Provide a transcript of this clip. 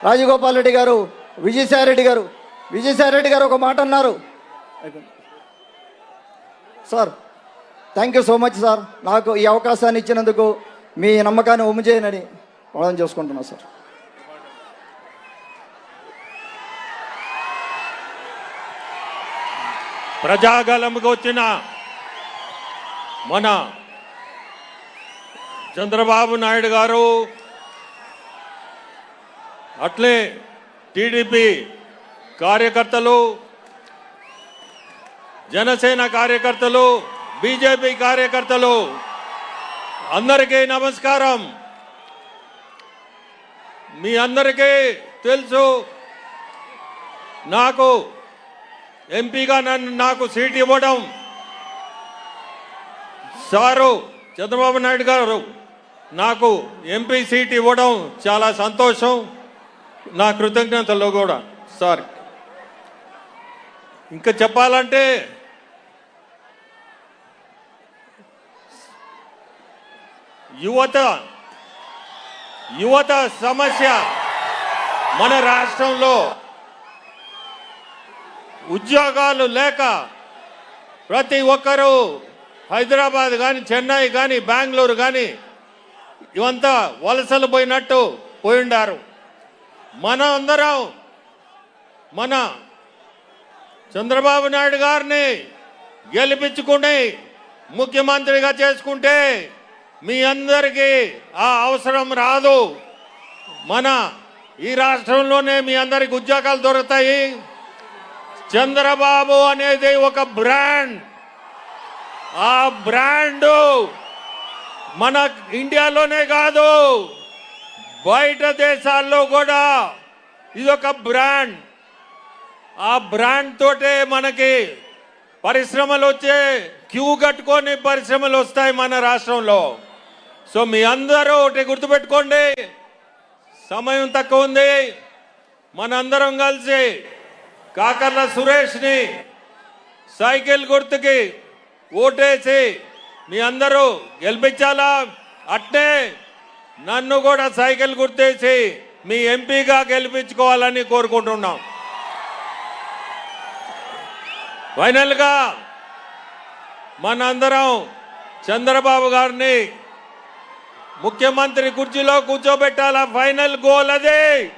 రాజగోపాల్ రెడ్డి గారు విజయసాయి రెడ్డి గారు విజయసాయి రెడ్డి గారు ఒక మాట అన్నారు. Sir thank you so much sir నాకు ఈ అవకాశాన్ని ఇచ్చినందుకు మీ నమ్మకాన్ని ఒమ్ము చేయనని వాదన చేసుకుంటున్నా సార్ ప్రజాగలంకి వచ్చిన మన చంద్రబాబు నాయుడు గారు అట్లే టీడీపీ కార్యకర్తలు జనసేన కార్యకర్తలు బీజేపీ కార్యకర్తలు అందరికీ నమస్కారం. మీ అందరికీ తెలుసు నాకు ఎంపీగా నన్ను నాకు సీట్ ఇవ్వడం సారు చంద్రబాబు నాయుడు గారు నాకు ఎంపీ సీట్ ఇవ్వడం చాలా సంతోషం. నా కృతజ్ఞతలో కూడా సార్. ఇంకా చెప్పాలంటే యువత యువత సమస్య మన రాష్ట్రంలో ఉద్యోగాలు లేక ప్రతి ఒక్కరూ హైదరాబాద్ కానీ చెన్నై కానీ బెంగళూరు కానీ ఇవంతా వలసలు పోయినట్టు పోయిండారు. మన అందరం మన చంద్రబాబు నాయుడు గారిని గెలిపించుకుని ముఖ్యమంత్రిగా చేసుకుంటే మీ అందరికీ ఆ అవసరం రాదు. మన ఈ రాష్ట్రంలోనే మీ అందరికి ఉద్యోగాలు దొరుకుతాయి. చంద్రబాబు అనేది ఒక బ్రాండ్. ఆ బ్రాండు మన ఇండియాలోనే కాదు. బయట దేశాల్లో కూడా ఇది ఒక బ్రాండ్. ఆ బ్రాండ్ తోటే మనకి పరిశ్రమలు వచ్చే క్యూ కట్టుకొని పరిశ్రమలు వస్తాయి మన రాష్ట్రంలో. సో మీ అందరూ ఒకటి గుర్తుపెట్టుకోండి. సమయం తక్కువ ఉంది. మనందరం కలిసి కాకర్ల సురేష్ని సైకిల్ గుర్తుకి ఓటేసి మీ అందరూ గెలిపించాలా? అట్నే నన్ను కూడా సైకిల్ గుర్తేసి మీ ఎంపీగా గెలిపించుకోవాలని కోరుకుంటున్నాం. ఫైనల్గా మనందరం చంద్రబాబు గారిని ముఖ్యమంత్రి కుర్చీలో కూర్చోబెట్టాలా? ఫైనల్ గోల్ అదే.